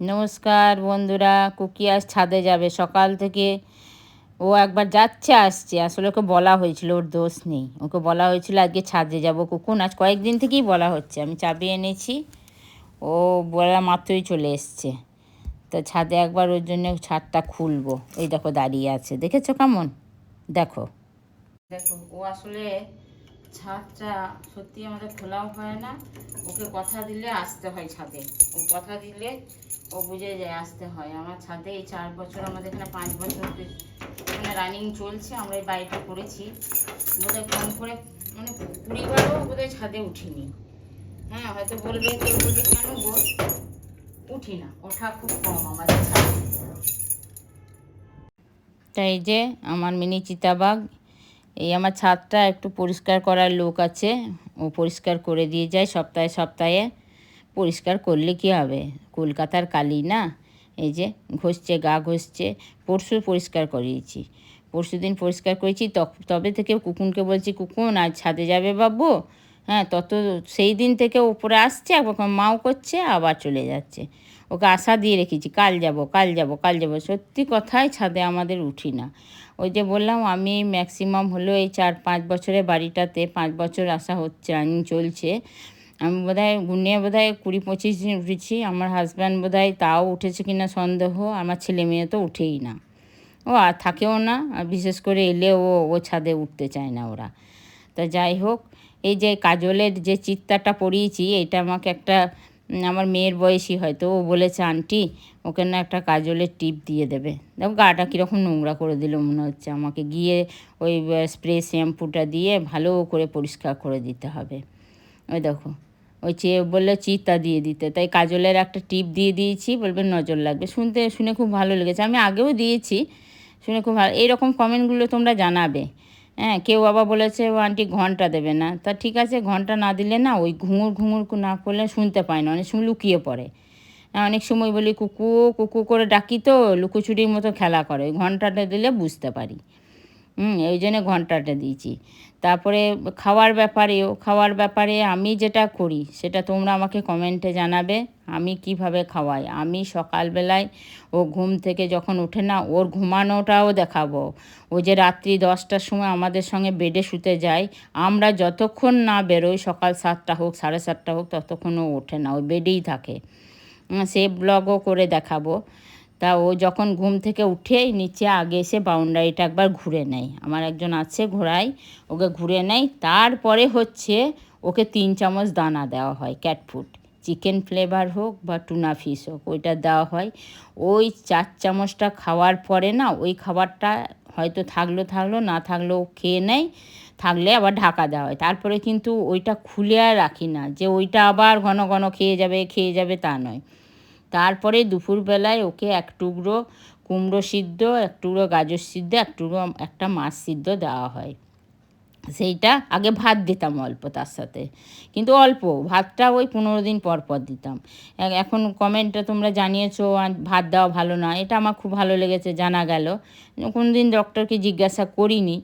নমস্কার বন্ধুরা, কুকি আজ ছাদে যাবে। সকাল থেকে ও একবার যাচ্ছে, আসছে। আসলে ওকে বলা হয়েছিল, ওর দোষ নেই। ওকে বলা হয়েছিল, আজকে ছাদে যাব কুকুন। আজ কয়েকদিন থেকেই বলা হচ্ছে। আমি চাবি এনেছি, ও বলা মাত্রই চলে এসছে। তো ছাদে একবার ওর জন্য ছাদটা খুলবো। এই দেখো দাঁড়িয়ে আছে। দেখেছ কেমন? দেখো। দেখো, ও আসলে ছাদটা সত্যি আমাদের খোলাও হয় না। ওকে কথা দিলে আসতে হয় ছাদে। ও কথা দিলে ও বুঝে যায়, আসতে হয়। আমার ছাদে এই চার বছর, আমাদের এখানে পাঁচ বছর এখানে রানিং চলছে, আমরা এই বাড়িটা করেছি। বোধহয় কম করে মানে কুড়িবারও বোধহয় ছাদে উঠিনি। হ্যাঁ হয়তো বলবে কেউ বলবে, কেন গো? উঠি না, ওঠা খুব কম আমাদের ছাদে। তাই যে আমার মিনি চিতাবাঘ, এই আমার ছাদটা একটু পরিষ্কার করার লোক আছে, ও পরিষ্কার করে দিয়ে যায় সপ্তাহে সপ্তাহে। পরিষ্কার করলে কি হবে? কলকাতার কালি না? এই যে ঘষছে, গা ঘষছে, পরশু পরিষ্কার করিয়েছি। পরশু দিন পরিষ্কার করেছি তবে থেকে কুকুনকে বলছি কুকুন আজ ছাদে যাবে বাবু? হ্যাঁ তত সেই দিন থেকে ওপরে আসছে একবার মাও করছে, আবার চলে যাচ্ছে। ওকে আশা দিয়ে রেখেছি, কাল যাব কাল যাব কাল যাব। সত্যি কথাই ছাদে আমাদের উঠি না। ওই যে বললাম, আমি ম্যাক্সিমাম হলো এই চার পাঁচ বছরের বাড়িটাতে পাঁচ বছর আসা হচ্ছে রানিং চলছে। আমি বোধহয় গুনিয়ে বোধহয় কুড়ি পঁচিশ দিন উঠেছি। আমার হাজব্যান্ড বোধহয় তাও উঠেছে কি না সন্দেহ, আমার ছেলে মেয়ে তো উঠেই না। ও আর থাকেও না, আর বিশেষ করে এলে ও ও ছাদে উঠতে চায় না ওরা। তা যাই হোক, এই যে কাজলের যে চিত্তাটা পড়িয়েছি, এটা আমাকে একটা আমার মেয়ের বয়সী হয়তো, ও বলেছে, আন্টি, ওকে না একটা কাজলের টিপ দিয়ে দেবে। দেখো, গাটা কীরকম নোংরা করে দিল মনে হচ্ছে আমাকে। গিয়ে ওই স্প্রে শ্যাম্পুটা দিয়ে ভালো করে পরিষ্কার করে দিতে হবে। ওই দেখো ওই চেয়ে বললে চিতা দিয়ে দিতে। তাই কাজলের একটা টিপ দিয়ে দিয়েছি, বলবে নজর লাগবে। শুনতে, শুনে খুব ভালো লেগেছে। আমি আগেও দিয়েছি, শুনে খুব ভালো এইরকম কমেন্টগুলো তোমরা জানাবে। হ্যাঁ কেউ বাবা বলেছে, ও আন্টি ঘণ্টা দেবে না। তা ঠিক আছে, ঘণ্টা না দিলে না ওই ঘুঙুর ঘুঙুর না করলে শুনতে পায় না। অনেক সময় লুকিয়ে পড়ে। হ্যাঁ অনেক সময় বলি, কুকু কুকু করে ডাকি তো, লুকোচুরির মতো খেলা করে। ঘন্টাটা দিলে বুঝতে পারি। হুম, এই জন্য ঘন্টাটা দিয়েছি। তারপরে খাওয়ার ব্যাপারেও খাওয়ার ব্যাপারে আমি যেটা করি, সেটা তোমরা আমাকে কমেন্টে জানাবে, আমি কীভাবে খাওয়াই। আমি সকালবেলায় ও ঘুম থেকে যখন ওঠে না, ওর ঘুমানোটাও দেখাবো। ও যে রাত্রি দশটার সময় আমাদের সঙ্গে বেডে শুতে যায়, আমরা যতক্ষণ না বেরোই, সকাল সাতটা হোক, সাড়ে সাতটা হোক, ততক্ষণ ও ওঠে না, ও বেডেই থাকে। সে ব্লগও করে দেখাবো। তা ও যখন ঘুম থেকে উঠে নিচে আগে এসে বাউন্ডারিটা একবার ঘুরে নেয়। আমার একজন আছে ঘোড়ায় ওকে ঘুরে নেয়। তারপরে হচ্ছে ওকে তিন চামচ দানা দেওয়া হয় ক্যাট ফুড চিকেন ফ্লেভার হোক বা টুনা ফিশ হোক, ওইটা দেওয়া হয়। ওই চার চামচটা খাওয়ার পরে না, ওই খাবারটা হয়তো থাকল থাকল, না থাকলেও খেয়ে নেয়। থাকলে আবার ঢাকা দেওয়া হয়। তারপরে কিন্তু ওইটা খুলে আর রাখি না, যে ওইটা আবার ঘন ঘন খেয়ে যাবে খেয়ে যাবে তা নয়। তারপরে দুপুরবেলায় ওকে এক টুকরো কুমড়ো সিদ্ধ, এক টুকরো গাজর সিদ্ধ, এক টুকরো একটা মাছ সিদ্ধ দেওয়া হয়। সেইটা আগে ভাত দিতাম অল্প তার সাথে। কিন্তু অল্প, ভাতটা ওই পনেরো দিন পর পর দিতাম। এখন কমেন্টটা তোমরা জানিয়েছো ভাত দেওয়া ভালো না, এটা আমার খুব ভালো লেগেছে, জানা গেল। কোনো দিন ডক্টরকে জিজ্ঞাসা করিনি,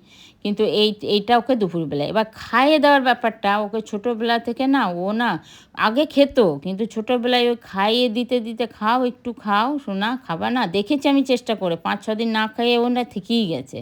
কিন্তু এই, এইটা ওকে দুপুরবেলায়। এবার খাইয়ে দেওয়ার ব্যাপারটা, ওকে ছোটোবেলা থেকে না, ও না, আগে খেত, কিন্তু ছোটোবেলায় ওই খাইয়ে দিতে দিতে, খাও, একটু খাও শোনা খাবা না, দেখেছি আমি চেষ্টা করে, পাঁচ, ছ দিন না খাইয়ে ও না থেকেই গেছে।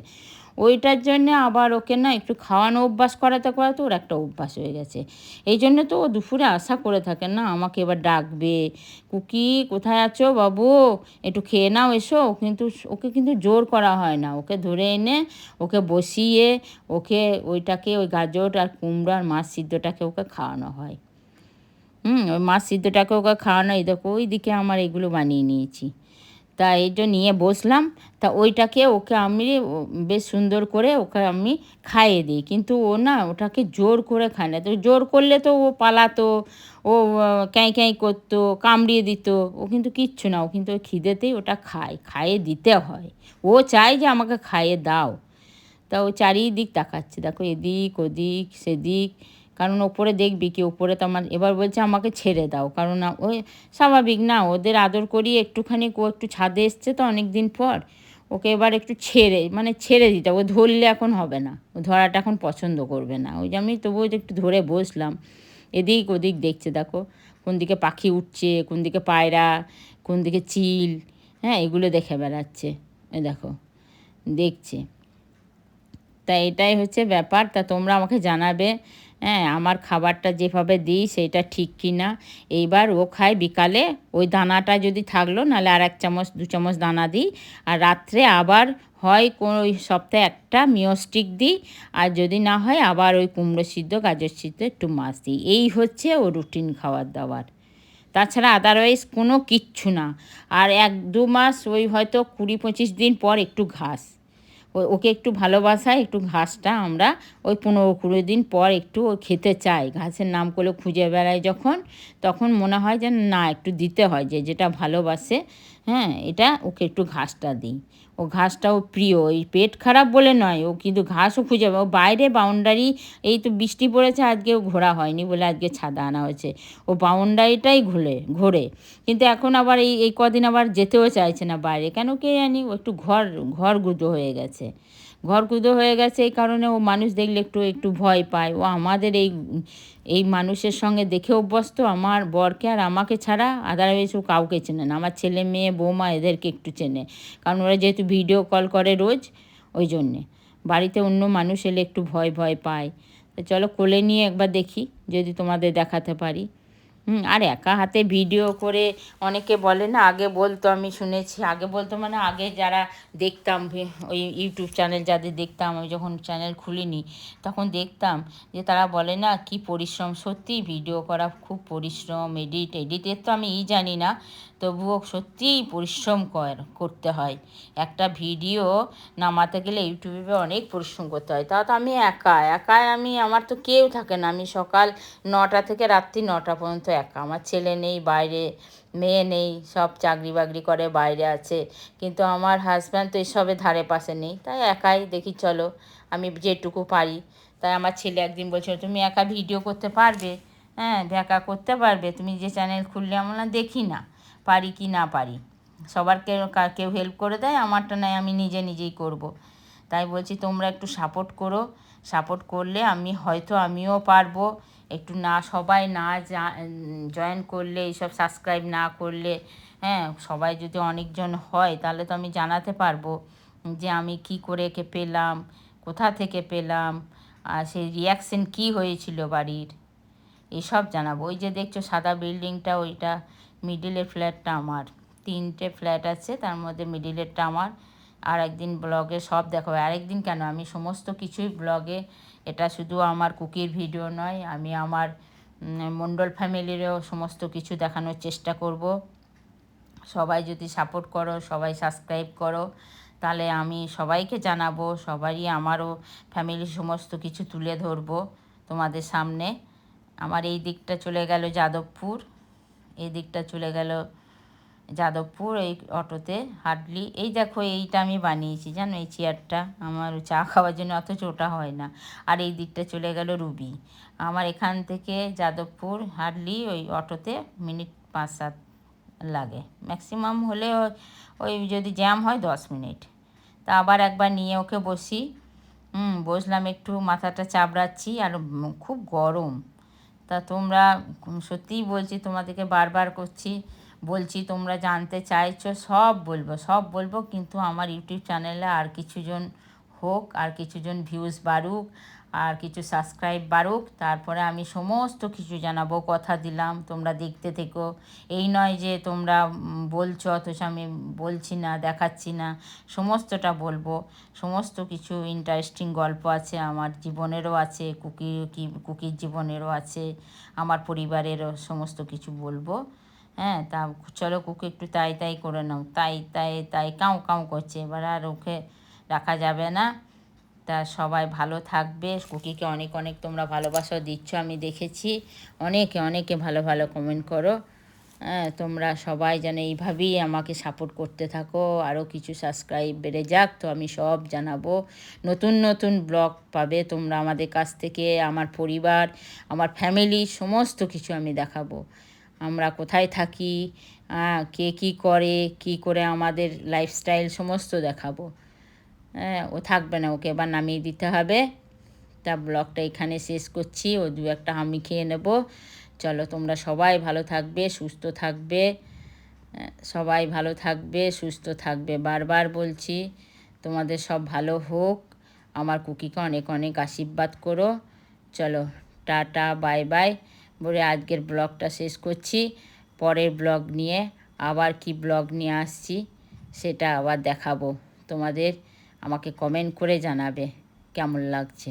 ওইটার জন্য আবার ওকে না একটু খাওয়ানো অভ্যাস করাতে করাতে ওর একটা অভ্যাস হয়ে গেছে। এই জন্য তো ও দুপুরে আশা করে থাকে না, আমাকে এবার ডাকবে। কুকি, কোথায় আছো বাবু? একটু খেয়ে নাও এসো। কিন্তু ওকে কিন্তু জোর করা হয় না। ওকে ধরে এনে ওকে বসিয়ে ওকে ওইটাকে, ওই গাজর আর কুমড়ো আর মাছ সিদ্ধটাকে ওকে খাওয়ানো হয়। হুম, ওই মাছ সিদ্ধটাকে ওকে খাওয়ানো এই দেখো ওই দিকে আমার এগুলো বানিয়ে নিয়েছি। তা এই নিয়ে বসলাম, তা ওইটাকে ওকে আমি বেশ সুন্দর করে ওকে আমি খাইয়ে দিই। কিন্তু ও না ওটাকে জোর করে খায় না। তো জোর করলে তো ও পালাতো, ও ক্যাঁ ক্যাঁই করতো, কামড়িয়ে দিত। ও কিন্তু কিচ্ছু না, ও কিন্তু ওই খিদেতেই ওটা খায়, খাইয়ে দিতে হয়। ও চায় যে আমাকে খাইয়ে দাও। তা ও চারিদিক তাকাচ্ছে, দেখো এদিক, ওদিক, সেদিক। কারণ ওপরে দেখবি কি, ওপরে তো আমার, এবার বলছে আমাকে ছেড়ে দাও। কারণ ওই স্বাভাবিক না, ওদের আদর করি একটুখানি ও একটু ছাদে এসছে তো অনেক দিন পর, ওকে এবার একটু ছেড়ে মানে ছেড়ে দিতে, ও ধরলে এখন হবে না, ও ধরাটা এখন পছন্দ করবে না। ওই যে আমি তবুও একটু ধরে বসলাম, এদিক ওদিক দেখছে, দেখো কোন দিকে পাখি উঠছে, কোন দিকে পায়রা, কোন দিকে চিল হ্যাঁ এগুলো দেখে বেড়াচ্ছে, এ দেখো, দেখছে। তা এটাই হচ্ছে ব্যাপার, তা তোমরা আমাকে জানাবে হ্যাঁ আমার খাবারটা যেভাবে দিই সেটা ঠিক কি না এইবার ও খায় বিকালে, ওই দানাটা যদি থাকল নাহলে আর এক চামচ, দু চামচ দানা দিই। আর রাত্রে আবার হয় কোন, ওই সপ্তাহে একটা মিওস্টিক দিই। আর যদি না হয় আবার ওই কুমড়ো সিদ্ধ, গাজর সিদ্ধ একটু মাছ দিই। এই হচ্ছে ও রুটিন খাওয়ার দাওয়ার। তাছাড়া আদারওয়াইজ কোনো কিচ্ছু না। আর এক দু মাস ওই হয়তো কুড়ি পঁচিশ দিন পর একটু ঘাস। ওকে একটু ভালোবাসায়, একটু ঘাসটা আমরা ওই পনেরো কুড়ি দিন পর একটু ও খেতে চাই। ঘাসের নাম করে খুঁজে বেড়াই যখন, তখন মনে হয় যে না, একটু দিতে হয় যে, যেটা ভালোবাসে হ্যাঁ এটা ওকে একটু ঘাসটা দিই। ও ঘাসটাও প্রিয়। এই পেট খারাপ বলে নয়, ও কিন্তু ঘাসও খুঁজে ও বাইরে বাউন্ডারি এই তো বৃষ্টি পড়েছে, আজকে ও ঘোরা হয়নি বলে আজকে ছাদা আনা হয়েছে। ও বাউন্ডারিটাই ঘুরে ঘোরে। কিন্তু এখন আবার এই এই কদিন আবার যেতেও চাইছে না বাইরে। কেন কে জানি, ও একটু ঘর ঘর গুঁতো হয়ে গেছে। ঘর গুঁতো হয়ে গেছে, এই কারণে ও মানুষ দেখলে একটু একটু ভয় পায়। ও আমাদের এই এই মানুষের সঙ্গে দেখে অভ্যস্ত। আমার বরকে আর আমাকে ছাড়া আদারওয়াইজ ও কাউকে চেনে না। আমার ছেলে, মেয়ে, বৌমা এদেরকে একটু চেনে। কারণ ওরা যেহেতু ভিডিও কল করে রোজ, ওই জন্যে। বাড়িতে অন্য মানুষ এলে একটু ভয় ভয় পায়। তো চলো কোলে নিয়ে একবার দেখি, যদি তোমাদের দেখাতে পারি। হুম, আর একা হাতে ভিডিও করে অনেকে বলে না, আগে বলতো আমি শুনেছি। আগে বলতো মানে আগে যারা দেখতাম ওই ইউটিউব চ্যানেল যাদের দেখতাম, আমি যখন চ্যানেল খুলিনি, তখন দেখতাম যে তারা বলে না, কি পরিশ্রম? সত্যি ভিডিও করা খুব পরিশ্রম, এডিট, এডিটের তো আমি ই জানি না। তবুও সত্যিই পরিশ্রম কর, করতে হয়। একটা ভিডিও নামাতে গেলে ইউটিউবে অনেক পরিশ্রম করতে হয়। তা তো আমি একা, একাই আমি, আমার তো কেউ থাকে না। আমি সকাল নটা থেকে রাত্রি নটা পর্যন্ত একা। আমার ছেলে নেই, বাইরে মেয়ে নেই, সব চাকরি বাকরি করে, বাইরে আছে। কিন্তু আমার হাজব্যান্ড তো এসবের ধারে পাশে নেই। তাই একাই দেখি চলো, আমি যেটুকু পারি। তাই আমার ছেলে একদিন বলছিল, তুমি একা ভিডিও করতে পারবে? হ্যাঁ দেখা করতে পারবে। তুমি যে চ্যানেল খুললে, আমরা দেখি না। পারি কি না পারি। সবার কেউ কেউ হেল্প করে দেয়, আমারটা নয় আমি নিজে নিজেই করব। তাই বলছি, তোমরা একটু সাপোর্ট করো। সাপোর্ট করলে আমি হয়তো আমিও পারব। একটু না, সবাই না জয়েন করলে, এইসব সাবস্ক্রাইব না করলে হ্যাঁ সবাই যদি অনেকজন হয়, তাহলে তো আমি জানাতে পারব যে আমি কি করে একে পেলাম, কোথা থেকে পেলাম, আর সেই রিয়াকশন কী হয়েছিল বাড়ির এসব জানাব। ওই যে দেখছ সাদা বিল্ডিংটা ওইটা মিডিলের ফ্ল্যাটটা আমার। তিনটে ফ্ল্যাট আছে, তার মধ্যে মিডিলেরটা আমার। আর একদিন ব্লগে সব দেখাবো। আরেকদিন কেন? আমি সমস্ত কিছুই ব্লগে এটা শুধু আমার কুকির ভিডিও নয়, আমি আমার মণ্ডল ফ্যামিলিরও সমস্ত কিছু দেখানোর চেষ্টা করব। সবাই যদি সাপোর্ট করো, সবাই সাবস্ক্রাইব করো, তাহলে আমি সবাইকে জানাব, সবারই আমারও ফ্যামিলির সমস্ত কিছু তুলে ধরবো তোমাদের সামনে। আমার এই দিকটা চলে গেল যাদবপুর। এই দিকটা চলে গেল যাদবপুর, এই অটোতে হার্ডলি। এই দেখো, এইটা আমি বানিয়েছি, জানো, এই চেয়ারটা। আমার চা খাওয়ার জন্য অথচ ওটা হয় না। আর এই দিকটা চলে গেল রুবি। আমার এখান থেকে যাদবপুর হার্ডলি ওই অটোতে মিনিট পাঁচ সাত লাগে। ম্যাক্সিমাম হলে ওই- ওই যদি জ্যাম হয় দশ মিনিট। তা আবার একবার নিয়ে ওকে বসি। হুম, বসলাম, একটু মাথাটা চাবড়াচ্ছি। আর খুব গরম। তা তোমরা সত্যিই বলছি, তোমাদেরকে বারবার করছি, বলছি তোমরা জানতে চাইছো, সব বলব সব বলব, কিন্তু আমার ইউটিউব চ্যানেলে আর কিছুজন হোক, আর কিছুজন ভিউজ বাড়ুক আর কিছু সাবস্ক্রাইব বাড়ুক, তারপরে আমি সমস্ত কিছু জানাব, কথা দিলাম, তোমরা দেখতে থেকো। এই নয় যে তোমরা বলছো, অথচ আমি বলছি না, দেখাচ্ছি না, সমস্তটা বলব। সমস্ত কিছু ইন্টারেস্টিং গল্প আছে, আমার জীবনেরও আছে, কুকি কুকির জীবনেরও আছে, আমার পরিবারেরও সমস্ত কিছু বলব। হ্যাঁ তা চলো কুকি একটু তাই তাই করে নাও, তাই তাই তাই কাউ কাউ করছে, এবার আর ওকে রাখা যাবে না। তা সবাই ভালো থাকবে। কুকিকে অনেক অনেক তোমরা ভালোবাসা দিচ্ছ, আমি দেখেছি। অনেকে অনেকে ভালো ভালো কমেন্ট করো। হ্যাঁ তোমরা সবাই যেন এইভাবেই আমাকে সাপোর্ট করতে থাকো আরও কিছু সাবস্ক্রাইব বেড়ে যাক, তো আমি সব জানাব। নতুন নতুন ব্লগ পাবে, তোমরা আমাদের কাছ থেকে, আমার পরিবার, আমার ফ্যামিলি সমস্ত কিছু আমি দেখাবো। আমরা কোথায় থাকি কে কী করে, কি করে আমাদের লাইফস্টাইল সমস্ত দেখাবো। ও থাকবে না, ওকে এবার নামিয়ে দিতে হবে। তা ব্লগটা এখানে শেষ করছি, ও দু একটা আমি খেয়ে নেব। চলো তোমরা সবাই ভালো থাকবে, সুস্থ থাকবে। সবাই ভালো থাকবে, সুস্থ থাকবে, বারবার বলছি, তোমাদের সব ভালো হোক। আমার কুকিকে অনেক অনেক আশীর্বাদ করো। চলো, টাটা, বাই বাই। বলে আজকের ব্লগটা শেষ করছি। পরের ব্লগ নিয়ে আবার কি ব্লগ নিয়ে আসছি, সেটা আবার দেখাবো তোমাদের। আমাকে কমেন্ট করে জানাবে কেমন লাগছে।